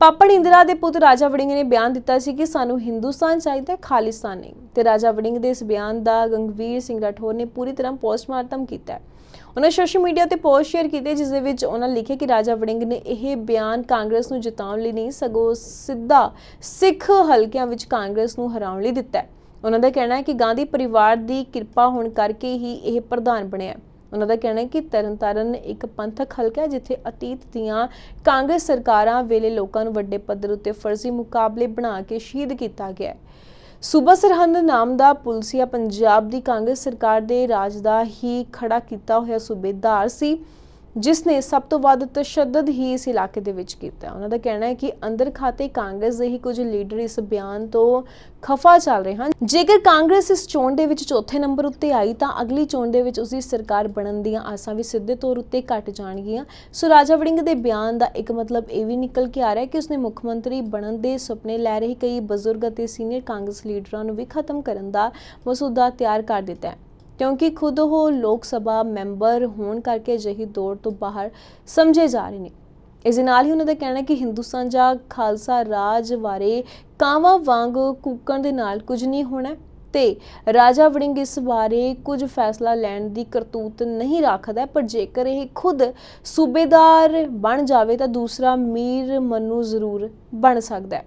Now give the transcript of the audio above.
ਪਾਪੜ ਇੰਦਰਾ ਦੇ ਪੁੱਤ ਰਾਜਾ ਵੜਿੰਗ ਨੇ ਬਿਆਨ ਦਿੱਤਾ ਸੀ ਕਿ ਸਾਨੂੰ ਹਿੰਦੁਸਤਾਨ ਚਾਹੀਦਾ ਹੈ ਖਾਲਿਸਤਾਨ ਨਹੀਂ। ਤੇ ਰਾਜਾ ਵੜਿੰਗ ਦੇ ਇਸ ਬਿਆਨ ਦਾ ਗੰਗਵੀਰ ਸਿੰਘ ਰਾਠੌਰ ਨੇ ਪੂਰੀ ਤਰ੍ਹਾਂ ਪੋਸਟਮਾਰਟਮ ਕੀਤਾ ਹੈ। ਉਹਨਾਂ ਸੋਸ਼ਲ ਮੀਡੀਆ ਤੇ ਪੋਸਟ ਸ਼ੇਅਰ ਕੀਤੀ, ਜਿਸ ਦੇ ਵਿੱਚ ਉਹਨਾਂ ਲਿਖਿਆ ਕਿ ਰਾਜਾ ਵੜਿੰਗ ਨੇ ਇਹ ਬਿਆਨ ਕਾਂਗਰਸ ਨੂੰ ਜਿਤਾਉਣ ਲਈ ਨਹੀਂ, ਸਗੋਂ ਸਿੱਧਾ ਸਿੱਖ ਹਲਕਿਆਂ ਵਿੱਚ ਕਾਂਗਰਸ ਨੂੰ ਹਰਾਉਣ ਲਈ ਦਿੱਤਾ ਹੈ। ਉਹਨਾਂ ਦਾ ਕਹਿਣਾ ਹੈ ਕਿ ਗਾਂਧੀ ਪਰਿਵਾਰ ਦੀ ਕਿਰਪਾ ਹੋਣ ਕਰਕੇ ਹੀ ਇਹ ਪ੍ਰਧਾਨ ਬਣਿਆ ਹੈ। ਉਹਨਾਂ ਦਾ ਕਹਿਣਾ ਹੈ ਕਿ ਤਰਨਤਾਰਨ ਇੱਕ ਪੰਥਕ ਹਲਕਾ ਹੈ ਜਿੱਥੇ ਅਤੀਤ ਦੀਆਂ ਕਾਂਗਰਸ ਸਰਕਾਰਾਂ ਵੇਲੇ ਲੋਕਾਂ ਨੂੰ ਵੱਡੇ ਪੱਧਰ ਉੱਤੇ ਫਰਜ਼ੀ ਮੁਕਾਬਲੇ ਬਣਾ ਕੇ ਸ਼ਹੀਦ ਕੀਤਾ ਗਿਆ ਹੈ। ਸੂਬਾ ਸਰਹੰਦ ਨਾਮ ਦਾ ਪੁਲਸੀਆ ਪੰਜਾਬ ਦੀ ਕਾਂਗਰਸ ਸਰਕਾਰ ਦੇ ਰਾਜ ਦਾ ਹੀ ਖੜਾ ਕੀਤਾ ਹੋਇਆ ਸੂਬੇਦਾਰ ਸੀ। ਜਿਸ ਨੇ ਸਭ ਤੋਂ ਵੱਧ ਤਸ਼ੱਦਦ ਹੀ ਇਸ ਇਲਾਕੇ ਦੇ ਵਿੱਚ ਕੀਤਾ ਉਹਨਾਂ ਦਾ ਕਹਿਣਾ ਹੈ ਕਿ ਅੰਦਰ ਖਾਤੇ ਕਾਂਗਰਸ ਦੇ ਹੀ ਕੁਝ ਲੀਡਰ ਇਸ ਬਿਆਨ ਤੋਂ ਖਫਾ ਚੱਲ ਰਹੇ ਹਨ। ਜੇਕਰ ਕਾਂਗਰਸ ਇਸ ਚੋਣ ਦੇ ਵਿੱਚ ਚੌਥੇ ਨੰਬਰ ਉੱਤੇ ਆਈ ਤਾਂ ਅਗਲੀ ਚੋਣ ਦੇ ਵਿੱਚ ਉਸਦੀ ਸਰਕਾਰ ਬਣਨ ਦੀਆਂ ਆਸਾਂ ਵੀ ਸਿੱਧੇ ਤੌਰ ਉੱਤੇ ਘਟ ਜਾਣਗੀਆਂ। ਸੋ ਰਾਜਾ ਵੜਿੰਗ ਦੇ ਬਿਆਨ ਦਾ ਇੱਕ ਮਤਲਬ ਇਹ ਵੀ ਨਿਕਲ ਕੇ ਆ ਰਿਹਾ ਹੈ ਕਿ ਉਸਨੇ ਮੁੱਖ ਮੰਤਰੀ ਬਣਨ ਦੇ ਸੁਪਨੇ ਲੈ ਰਹੇ ਕਈ ਬਜ਼ੁਰਗ ਅਤੇ ਸੀਨੀਅਰ ਕਾਂਗਰਸ ਲੀਡਰਾਂ ਨੂੰ ਵੀ ਖਤਮ ਕਰਨ ਦਾ ਮਸੂਦਾ ਤਿਆਰ ਕਰ ਦਿੱਤਾ ਹੈ। ਕਿਉਂਕਿ ਖੁਦ ਉਹ ਲੋਕ ਸਭਾ ਮੈਂਬਰ ਹੋਣ ਕਰਕੇ ਅਜਿਹੀ ਦੌੜ ਤੋਂ ਬਾਹਰ ਸਮਝੇ ਜਾ ਰਹੇ ਨੇ। ਇਸ ਦੇ ਨਾਲ ਹੀ ਉਹਨਾਂ ਦਾ ਕਹਿਣਾ ਹੈ ਕਿ ਹਿੰਦੁਸਤਾਨ ਜਾਂ ਖਾਲਸਾ ਰਾਜ ਬਾਰੇ ਕਾਵਾਂ ਵਾਂਗ ਕੂਕਣ ਦੇ ਨਾਲ ਕੁਝ ਨਹੀਂ ਹੋਣਾ ਤੇ ਰਾਜਾ ਵੜਿੰਗ ਇਸ ਬਾਰੇ ਕੁਝ ਫੈਸਲਾ ਲੈਣ ਦੀ ਕਰਤੂਤ ਨਹੀਂ ਰੱਖਦਾ ਪਰ ਜੇਕਰ ਇਹ ਖੁਦ ਸੂਬੇਦਾਰ ਬਣ ਜਾਵੇ ਤਾਂ ਦੂਸਰਾ ਮੀਰ ਮਨੂ ਜ਼ਰੂਰ ਬਣ ਸਕਦਾ ਹੈ।